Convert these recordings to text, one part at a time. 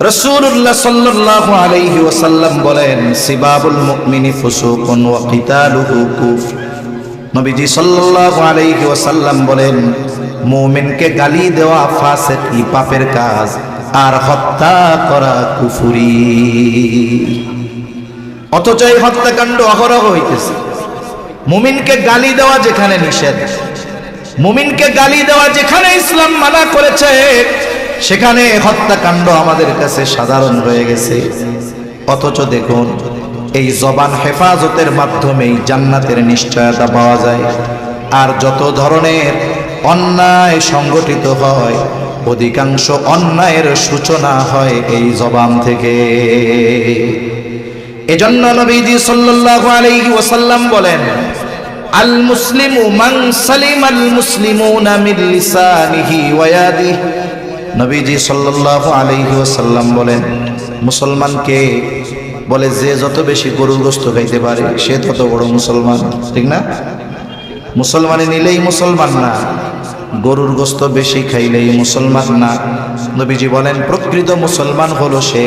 রসুল্লাহ সাল্লাল্লাহু আলাইহি ওয়াসাল্লাম বলেন, সিবাবুল মুমিনি ফুসুকুন ওয়া কিতালুহু কুফর নবীজি সাল্লাল্লাহু আলাইহি বলেন, মুমিনকে গালি দেওয়া ফাসিকি পাপের কাজ, আর হত্যা করা কুফুরি। অথচ এই হত্যাকাণ্ড অহরহ হইতেছে। মুমিনকে গালি দেওয়া যেখানে নিষেধ, মুমিনকে গালি দেওয়া যেখানে ইসলাম মানা করেছে সেখানে হত্যাকাণ্ড আমাদের কাছে সাধারণ হয়ে গেছে। অথচ দেখুন, এই জবান হেফাজতের মাধ্যমেই জান্নাতের নিশ্চয়তা পাওয়া যায়। আর যত ধরনের অন্যায় সংগঠিত হয়, অধিকাংশ অন্যায়ের সূচনা হয় এই জবান থেকে। এজন্য নবীজি সাল্লাল্লাহু আলাইহি ওয়াসাল্লাম বলেন, আল মুসলিমু মান সালিমাল মুসলিমুনা মিন লিসানিহি ওয়া ইয়াদিহি নবীজি সাল্লাল্লাহু আলাইহি ওয়াসাল্লাম বলেন, মুসলমানকে বলে যে যত বেশি গরুর গোস্ত খাইতে পারে, সে তত বড় মুসলমান, ঠিক না? মুসলমানে নিলেই মুসলমান না, গরুর গোস্ত বেশি খাইলেই মুসলমান না। নবীজি বলেন, প্রকৃত মুসলমান হলো সে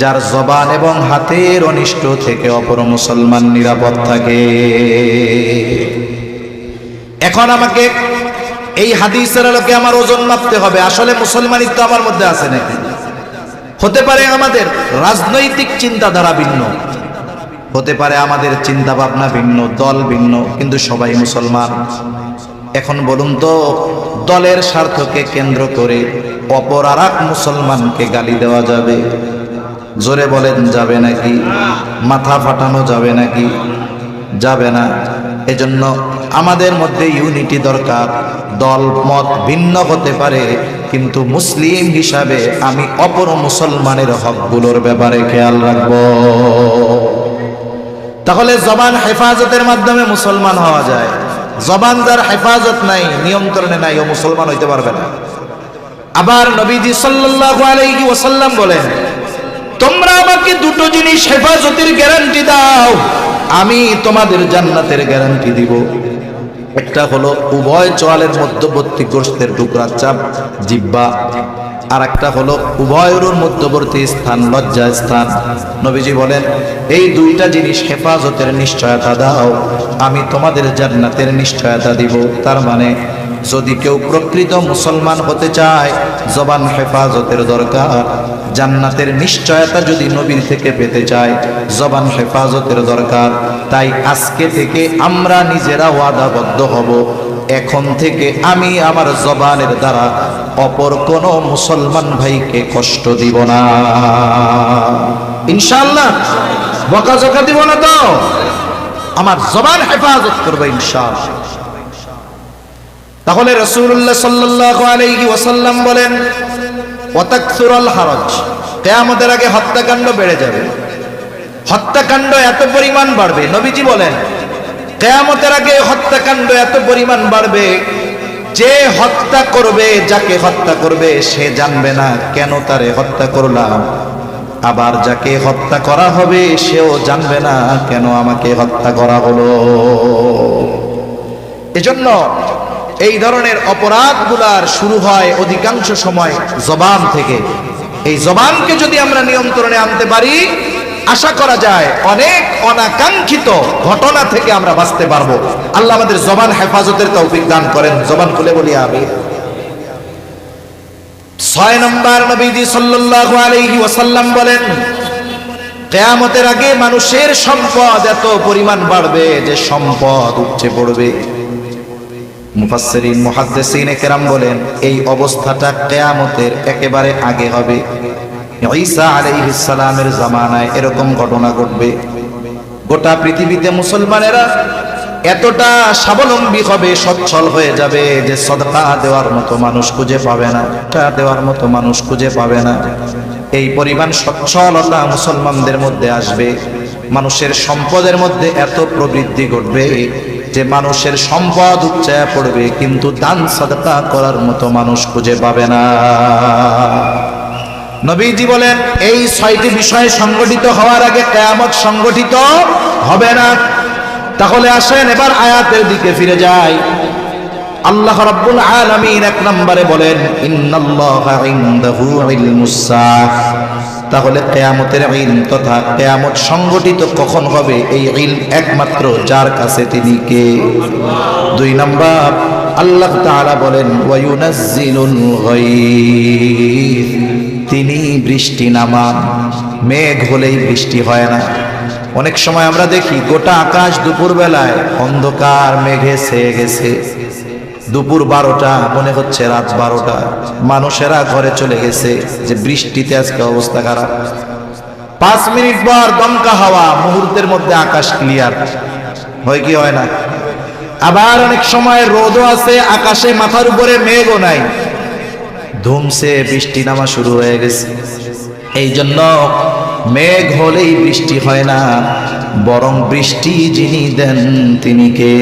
যার জবান এবং হাতের অনিষ্ট থেকে অপর মুসলমান নিরাপদ থাকে। এখন আমাকে এই হাদিসের আলোকে আমার ওজন মাপতে হবে। আসলে মুসলমানিত্ব আমার মধ্যে আছে নাকি? হতে পারে আমাদের রাজনৈতিক চিন্তাধারা ভিন্ন। হতে পারে আমাদের চিন্তা ভাবনা ভিন্ন, দল ভিন্ন, কিন্তু সবাই মুসলমান। এখন বলুন তো, দলের স্বার্থকে কেন্দ্র করে অপর আর মুসলমানকে গালি দেওয়া যাবে? জোরে বলেন, যাবে নাকি? মাথা ফাটানো যাবে নাকি? যাবে না। এজন্য আমাদের মধ্যে ইউনিটি দরকার। দল, মত ভিন্ন হতে পারে, কিন্তু মুসলিম হিসাবে আমি অপর মুসলমানের হকগুলোর ব্যাপারে খেয়াল রাখব। তাহলে জবান হেফাজতের মাধ্যমে মুসলমান হওয়া যায়। জবান যার হেফাজত নাই, নিয়ন্ত্রণে নাই, ও মুসলমান হইতে পারবে না। আবার নবীজি সাল্লাল্লাহু আলাইহি ওয়াসাল্লাম বলেন, তোমরা আমাকে দুটো জিনিস হেফাজতের গ্যারান্টি দাও। আমি তোমাদের জান্নাতের গ্যারান্টি দিব। একটা হলো উভয় চোয়ালের মধ্যবর্তী গোষ্ঠের টুকরা চাপ, জিব্বা। আর একটা হলো উভয়ের মধ্যবর্তী স্থান, লজ্জা স্থান। নবীজি বলেন, এই দুইটা জিনিস হেফাজতের নিশ্চয়তা দাও। আমি তোমাদের জান্নাতের নিশ্চয়তা দিব। তার মানে যদি কেউ প্রকৃত মুসলমান হতে চায়, জবান হেফাজতের দরকার। জান্নাতের নিশ্চয়তা যদি নবীর থেকে পেতে চায়, জবান হেফাজতের দরকার। তাই আজকে থেকে আমরা নিজেরা ওয়াদাবদ্ধ হব। এখন থেকে আমি আমার জবানের দ্বারা অপর কোন মুসলমান ভাইকে কষ্ট দিব না। ইনশাল্লাহ বকাঝকা দিব না তো। আমার জবান হেফাজত করবে ইনশাল্লাহ তাহলে রসুল্লাহ সাল্লাল্লাহু আলাইহি ওয়াসাল্লাম বলেন ওয়াতাকসুরাল হারজ। কিয়ামতের আগে হত্যাকাণ্ড বেড়ে যাবে। হত্যাকাণ্ড এত পরিমাণ বাড়বে, নবীজি বলেন, কেয়ামতের আগে হত্যাকাণ্ড এত পরিমাণ বাড়বে, যে হত্যা করবে, যাকে হত্যা করবে, সে জানবে না কেন তারে হত্যা করলাম। আবার যাকে হত্যা করা হবে, সেও জানবে না কেন আমাকে হত্যা করা হলো। এজন্য এই ধরনের অপরাধগুলার শুরু হয় অধিকাংশ সময় জবান থেকে। এই জবানকে যদি আমরা নিয়ন্ত্রণে আনতে পারি, আশা করা যায় অনেক অনাকাঙ্ক্ষিত ঘটনা থেকে আমরা বাঁচতে পারব। আল্লাহ আমাদের জবান হেফাজতের তৌফিক দান করেন। জবান খুলে বলি আমি ছয় নম্বর নবীজি সাল্লাল্লাহু আলাইহি ওয়াসাল্লাম বলেন, কেয়ামতের আগে মানুষের সম্পদ এত পরিমাণ বাড়বে যে সম্পদ উপচে পড়বে। মুফাসসিরিন, মুহাদ্দিসিন কেরাম বলেন, এই অবস্থাটা কেয়ামতের একেবারে আগে হবে। ঈসা আলাইহিস সালামের জামানায় এরকম ঘটনা ঘটবে। গোটা পৃথিবীতে মুসলমানেরা এতটা স্বাবলম্বী হবে, সচ্ছল হয়ে যাবে যে সদকা দেওয়ার মতো মানুষ খুঁজে পাবে না দেওয়ার মতো মানুষ খুঁজে পাবে না। এই পরিমাণ সচ্ছলতা মুসলমানদের মধ্যে আসবে, মানুষের সম্পদের মধ্যে এত প্রবৃদ্ধি ঘটবে। যে মানুষের সম্পদ উচ্চায় পড়বে, কিন্তু দান সদকা করার মতো মানুষ খুঁজে পাবে না। নবীজি বলেন, এই ছয়টি বিষয় সংগঠিত হওয়ার আগে কেয়ামত সংগঠিত হবে না। তাহলে আসেন, এবার আয়াতের দিকে ফিরে যাই। আল্লাহ রাব্বুল আলামিন এক নম্বরে বলেন, ইন্নাল্লাহা ইনদাহু ইলমুস তাহলে কেয়ামতের ইলম তথা কেয়ামত সংগঠিত কখন হবে? এই ইলম একমাত্র যার কাছে তিনি কে? দুই নম্বর, আল্লাহ তাআলা বলেন তিনি বৃষ্টি নামান, মেঘ হলেই বৃষ্টি হয় না। অনেক সময় আমরা দেখি, গোটা আকাশ দুপুর বেলায় অন্ধকার মেঘে ছেয়ে গেছে। দুপুর বারোটা, মনে হচ্ছে রাত বারোটা। মানুষেরা ঘরে চলে গেছে যে বৃষ্টিতে আজকে অবস্থা খারাপ। পাঁচ মিনিট পর দমকা হাওয়া, মুহূর্তের মধ্যে আকাশ ক্লিয়ার হয় কি হয় না? আবার অনেক সময় রোদও আছে, আকাশে মাথার উপরে মেঘও নাই। ধুমসে বৃষ্টি নামা শুরু হয়ে গেছে। এই জন্য মেঘ হলেই বৃষ্টি হয় না, বরং বৃষ্টি যিনি দেন তিনি কে?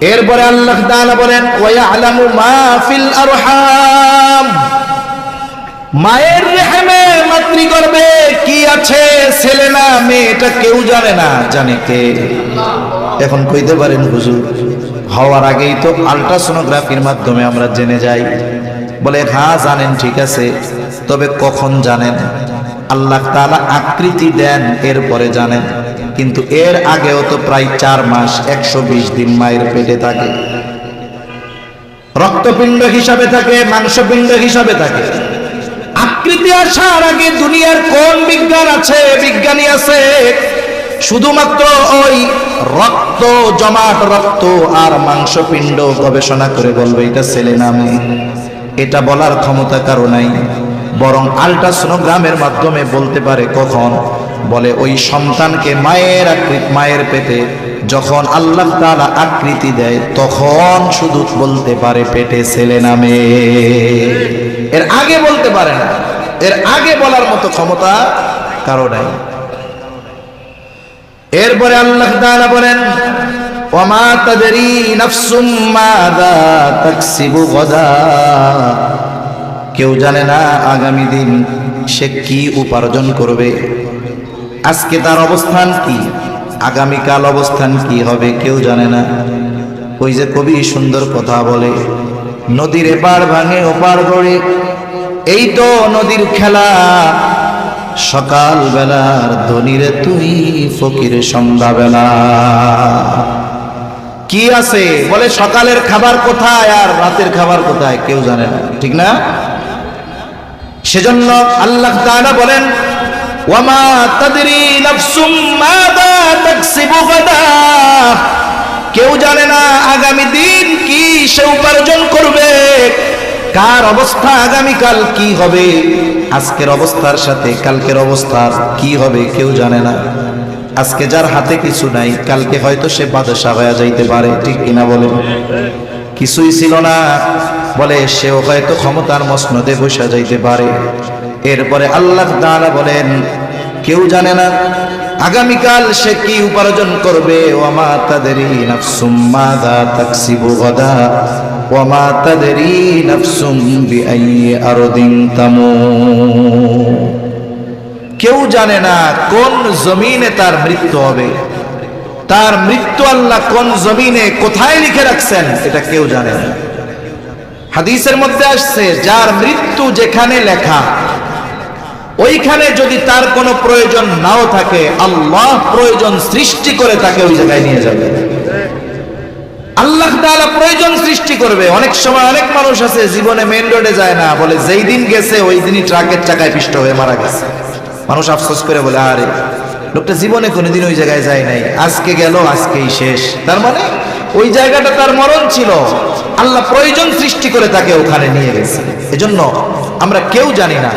এরপরে আল্লাহ তাআলা বলেন, ওয়ায়ালামু মা ফিল আরহাম। মায়ের রেহেমে মাতৃগর্ভে কি আছে ছেলে না মেয়ে, এটা কেউ জানে না। জানে কে? এখন কইতে পারেন হুজুর, হওয়ার আগেই তো আল্ট্রাসোনোগ্রাফির মাধ্যমে আমরা জেনে যাই। বলে হ্যাঁ জানেন, ঠিক আছে, তবে কখন জানেন? আল্লাহ তাআলা আকৃতি দেন, এরপরে জানেন। কিন্তু এর আগেও তো প্রায় চার মাস একশো বিশ দিন মায়ের পেটে থাকে। রক্তপিণ্ড হিসাবে থাকে, মাংসপিণ্ড হিসাবে থাকে। আকৃতি আসার আগে দুনিয়ার কোন বিজ্ঞান আছে? বিজ্ঞানী আছে শুধুমাত্র ওই রক্ত, জমাট রক্ত আর মাংসপিণ্ড গবেষণা করে বলবে, এটা ছেলে নামে এটা বলার ক্ষমতা কারও নাই। বরং আল্ট্রাসোনোগ্রামের মাধ্যমে বলতে পারে কখন বলে, ওই সন্তানকে মায়ের আকৃতি মায়ের পেটে যখন আল্লাহ তাআলা আকৃতি দেয়, তখন শুধু বলতে পারে, পেটে ছেলে নামে এর আগে বলতে পারে না। এর আগে বলার মতো ক্ষমতা কারও নাই। এরপরে আল্লাহ তাআলা বলেন কেউ জানে না আগামী দিন সে কি উপার্জন করবে। আজকে তার অবস্থান কি? আগামীকাল অবস্থান কি হবে কেউ জানে না। ওই যে কবি সুন্দর কথা বলে, নদীর এপার ভাঙে ওপার গড়ে, এই তো নদীর খেলা। সকাল বেলার ধনিরে তুই ফকির সন্ধ্যাবেলা। কি আছে? বলে সকালের খাবার কোথায় আর রাতের খাবার কোথায়? কেউ জানে না। ঠিক না? সেজন্য আল্লাহ বলেন ওয়ামা তাদরি নাফসুম মাদা কেউ জানে না আগামী দিন কি সে উপার্জন করবে, কার অবস্থা আগামীকাল কি হবে, আজকের অবস্থার সাথে কালকের অবস্থার কি হবে কেউ জানে না। আজকে যার হাতে কিছু নাই, কালকে হয়তো সে বাদশা হয়ে যাইতে পারে, ঠিক কিনা বলে কিছুই ছিল না, বলে সেও হয়তো ক্ষমতার মসনদে বসে যাইতে পারে। এরপরে আল্লাহ তাআলা বলেন, কেউ জানে না আগামীকাল সে কি উপার্জন করবে? ওমা তাদেরই নাফসুম মাদা তাকসিবু গাদা ওমা তাদেরই নাফসুম বিআই আরদিন তামু কেউ জানে না কোন জমিনে তার মৃত্যু হবে। তার মৃত্যু আল্লাহ কোন জমিনে কোথায় লিখে রাখছেন, এটা কেউ জানে না। হাদিসের মধ্যে আসছে, যার মৃত্যু যেখানে লেখা ওইখানে যদি তার কোনো প্রয়োজন নাও থাকে, আল্লাহ প্রয়োজন সৃষ্টি করে তাকে ওই জায়গায় নিয়ে যাবে। আল্লাহ তাআলা প্রয়োজন সৃষ্টি করবে। অনেক সময় অনেক মানুষ আছে, জীবনে মেন রোডে যায় না, বলে যেই দিন গেছে, ওই দিনই ট্রাকের চাকায় পিষ্ট হয়ে মারা গেছে। মানুষ আফসোস করে বলে, আরে, লোকটা জীবনে কোনোদিন ওই জায়গায় যায় নাই। আজকে গেল, আজকেই শেষ। তার মানে ওই জায়গাটা তার মরণ ছিল। আল্লাহ প্রয়োজন সৃষ্টি করে তাকে ওখানে নিয়ে গেছে। এজন্য আমরা কেউ জানি না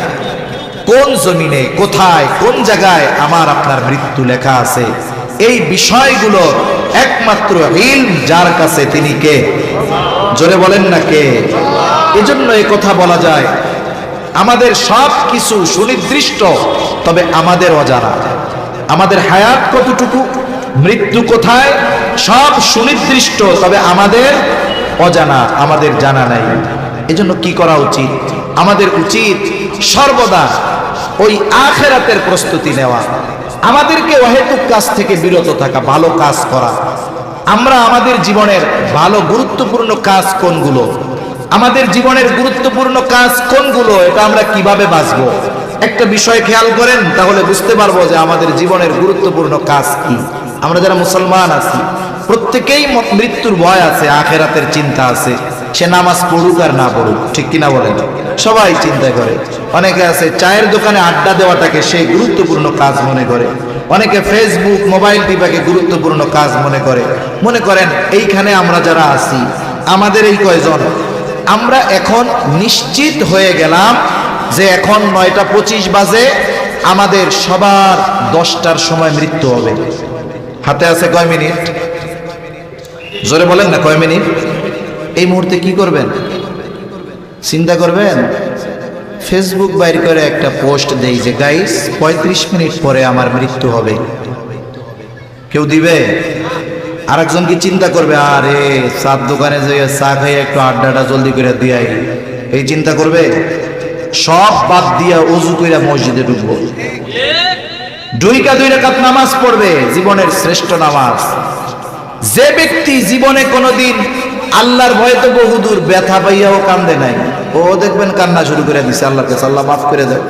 কোন জমিনে, কোথায়, কোন জায়গায় আমার আপনার মৃত্যু লেখা আছে? এই বিষয়গুলো একমাত্র ইলম যার কাছে তিনি কে? জোরে বলেন না কে? এজন্য এই কথা বলা যায়, আমাদের সব কিছু সুনির্দিষ্ট, তবে আমাদের অজানা। আমাদের হায়াত কতটুকু, মৃত্যু কোথায়, সব সুনির্দিষ্ট, তবে আমাদের অজানা, আমাদের জানা নাই। এজন্য কি করা উচিত? আমাদের উচিত সর্বদা ওই আখেরাতের প্রস্তুতি নেওয়া। আমাদেরকে অহেতুক কাজ থেকে বিরত থাকা, ভালো কাজ করা। আমরা আমাদের জীবনের ভালো, গুরুত্বপূর্ণ কাজ কোনগুলো? আমাদের জীবনের গুরুত্বপূর্ণ কাজ কোনগুলো? এটা আমরা কীভাবে বাঁচবো? একটা বিষয় খেয়াল করেন, তাহলে বুঝতে পারব যে আমাদের জীবনের গুরুত্বপূর্ণ কাজ কি। আমরা যারা মুসলমান আছি, প্রত্যেকেই মৃত্যুর ভয় আছে, আখেরাতের চিন্তা আছে। সে নামাজ পড়ুক আর না পড়ুক, ঠিক কিনা বলেন? সবাই চিন্তা করে। অনেকে আছে, চায়ের দোকানে আড্ডা দেওয়াটাকে সে গুরুত্বপূর্ণ কাজ মনে করে। অনেকে ফেসবুক মোবাইল টিপাকে গুরুত্বপূর্ণ কাজ মনে করে। মনে করেন, এইখানে আমরা যারা আছি, আমাদের এই কয়জন, আমরা এখন নিশ্চিত হয়ে গেলাম যে এখন নয়টা পঁচিশ বাজে, আমাদের সবার দশটার সময় মৃত্যু হবে। হাতে আছে কয় মিনিট? জোরে বলেন না, কয় মিনিট? এই মুহূর্তে কি করবেন? চিন্তা করবেন? ফেসবুক বাইর করে একটা পোস্ট দেই যে গাইস পঁয়ত্রিশ মিনিট পরে আমার মৃত্যু হবে। কেউ দিবে? আরেকজন কি চিন্তা করবে, আরে চার দোকানে যে চা খাই একটু আড্ডাটা জলদি করে দিয়াই। এই চিন্তা করবে? সব বাদ দিয়া অজু কইরা মসজিদে ঢুকবো। নামাজ পড়বে, জীবনের শ্রেষ্ঠ নামাজ। যে ব্যক্তি জীবনে কোনোদিন আল্লাহর ভয়ে তো বহুদূর ব্যথা পাইয়াও কান্দে নাই। ও দেখবেন কান্না শুরু করে দিছে, আল্লাহর কাছে, আল্লাহ মাফ করে দেয়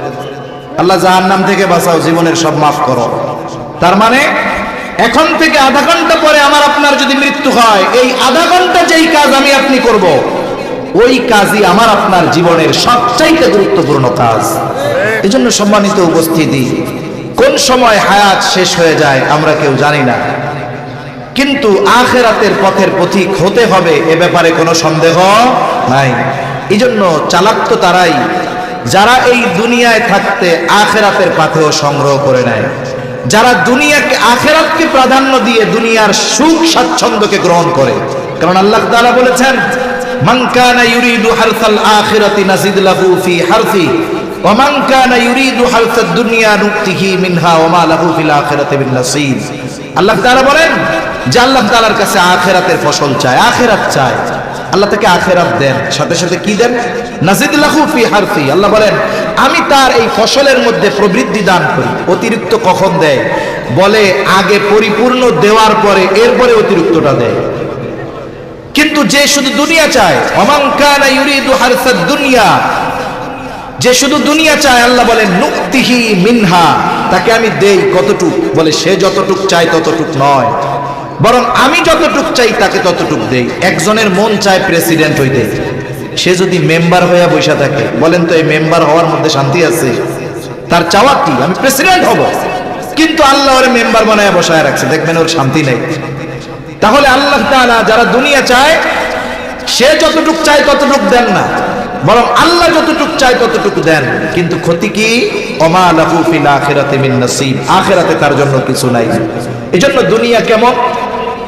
আল্লাহ জাহার নাম থেকে বাঁচাও, জীবনের সব মাফ করো। তার মানে এখন থেকে আধা ঘণ্টা পরে আমার আপনার যদি মৃত্যু হয়, এই আধা ঘণ্টা যেই কাজ আমি আপনি করব, ওই কাজই আমার আপনার জীবনের সবচাইতে গুরুত্বপূর্ণ কাজ। এই জন্য সম্মানিত উপস্থিতি, কোন সময় হায়াত শেষ হয়ে যায়, আমরা কেউ জানি না। কিন্তু আখেরাতের পথের পথিক হতে হবে, এ ব্যাপারে কোনো সন্দেহ নাই। এই জন্য চালাক তো তারাই, যারা এই দুনিয়ায় থাকতে আখেরাতের পাথেও সংগ্রহ করে নেয়। যারা দুনিয়াকে, আখেরাতকে প্রাধান্য দিয়ে দুনিয়ার সুখ স্বাচ্ছন্দ্যকে গ্রহণ করে। কারণ আল্লাহ তাআলা বলেছেন, মান আল্লাহ বলেন যে আল্লাহ তাআলার কাছে আখেরাতের ফসল চায়, আখেরাত চায়। আল্লাহ তাকে আখেরাত দেন। সাথে সাথে কি দেন? নাজিদ লাহু ফি হারসি আল্লাহ বলেন, আমি তার এই ফসলের মধ্যে প্রবৃদ্ধি দান করি। অতিরিক্ত কখন দেয়? বলে, আগে পরিপূর্ণ দেওয়ার পরে, এরপরে অতিরিক্তটা দেয়। কিন্তু যে শুধু দুনিয়া চায় হারসাদ দুনিয়া। যে শুধু দুনিয়া চায়, আল্লাহ বলেন, নুক্তিহি মিনহা। তাকে আমি দেই কতটুক? বলে, সে যতটুক চায় ততটুক নয়। বরং আমি যতটুক চাই তাকে ততটুক দেই। একজনের মন চায় প্রেসিডেন্ট হইতে। সে যদি মেম্বার হইয়া বৈশা থাকে, বলেন তো এই মেম্বার হওয়ার মধ্যে শান্তি আছে? তার চাওয়া কি? আমি প্রেসিডেন্ট হব। কিন্তু আল্লাহ ওর মেম্বার বানায় বসায় রাখছে। দেখবেন ওর শান্তি নেই। তাহলে আল্লাহ তাআলা যারা দুনিয়া চায়, সে যতটুক চায় ততটুক দেন না। বরং আল্লাহ যতটুক চায় ততটুক দেন। কিন্তু ক্ষতি কি? অমা লাহু ফিল আখিরাতি মিন নসিব। আখিরাতে তার জন্য কিছু নাই। এজন্য দুনিয়া কেমন?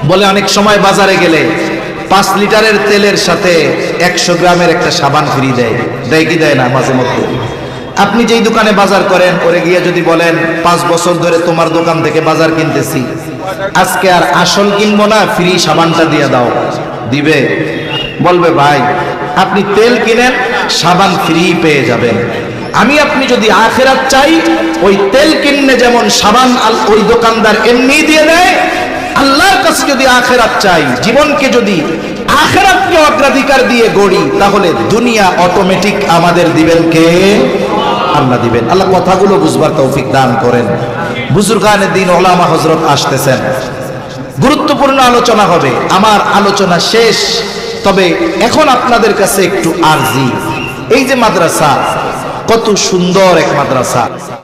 বলে অনেক সময় বাজারে গেলে পাঁচ লিটারের তেলের সাথে একশো গ্রামের একটা সাবান ফ্রি দেয়। দেয় কি দেয় না মাঝে মধ্যে? আপনি যেই দোকানে বাজার করেন করে গিয়ে যদি বলেন, পাঁচ বছর ধরে তোমার দোকান থেকে বাজার কিনতেছি। আজকে আর আসল কিনবো না, ফ্রি সাবানটা দিয়ে দাও। দিবে। বলবে, ভাই, আপনি তেল কিনেন, সাবান ফ্রি পেয়ে যাবেন। আমি আপনি যদি আখেরাত চাই, ওই তেল কিনলে যেমন সাবান ওই দোকানদার এমনি দিয়ে দেয় যদি আখেরাত চাই, জীবনকে যদি আখেরাতকে অগ্রাধিকার দিয়ে গড়ি, তাহলে দুনিয়া অটোমেটিক আমাদের দিবেন কে? আল্লাহ দিবেন। আল্লাহ কথাগুলো বুঝবার তৌফিক দান করেন। বুজুর্গানের দিন ওলামা হজরত আসতেছেন। গুরুত্বপূর্ণ আলোচনা হবে। আমার আলোচনা শেষ। তবে এখন আপনাদের কাছে একটু আর্জি। এই যে মাদ্রাসা, কত সুন্দর এক মাদ্রাসা।